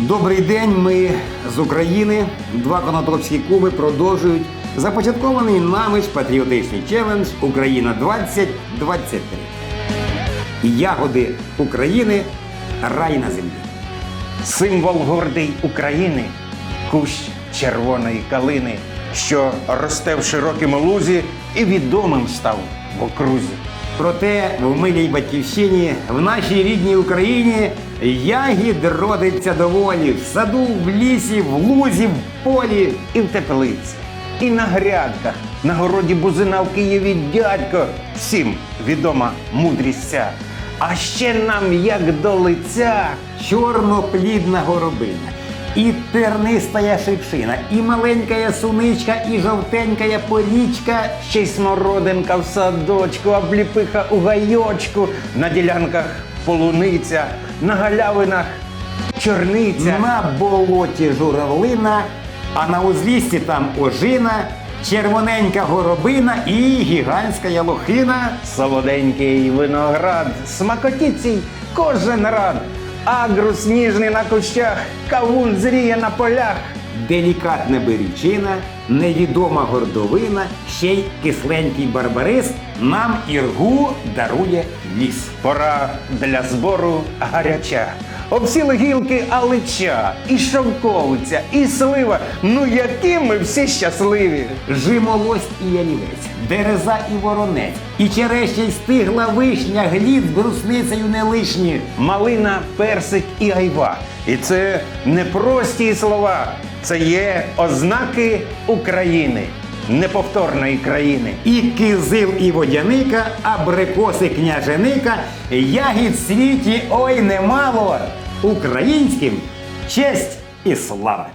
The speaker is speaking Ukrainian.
Добрий день. Ми з України. Два конотопські клуби продовжують започаткований нами ж патріотичний челендж Україна 2023. Ягоди України. Рай на землі. Символ гордий України, кущ червоної калини, що росте в широкому лузі і відомим став в окрузі. Проте в милій батьківщині, в нашій рідній Україні ягід родиться доволі в саду, в лісі, в лузі, в полі. І в теплиці, і на грядках, на городі бузина в Києві дядько. Всім відома мудрість ця. А ще нам, як до лиця, чорноплідна горобина, і тернистая шипшина, і маленькая суничка, і жовтенькая порічка. ще й смородинка в садочку, обліпиха у гайочку, на ділянках полуниця, на галявинах чорниця. На болоті журавлина, а на узліссі там ожина, червоненька горобина і гігантська ялохина. Солоденький виноград, смакотіцій кожен рад, агрус ніжний на кущах, кавун зріє на полях. Делікатна берічина, невідома гордовина, ще й кисленький барбарис нам іргу дарує ліс. Пора для збору гаряча. Обсіли гілки алича, і шовковиця, і слива. Ну які ми всі щасливі! Жимолость і ялівець, дереза і воронець, і череща й стигла вишня, глід з брусницею не лишні. Малина, персик і айва. І це не прості слова, це є ознаки України, неповторної країни. І кизил, і водяника, абрикоси княженика, ягід світі ой немало. Українським честь і слава!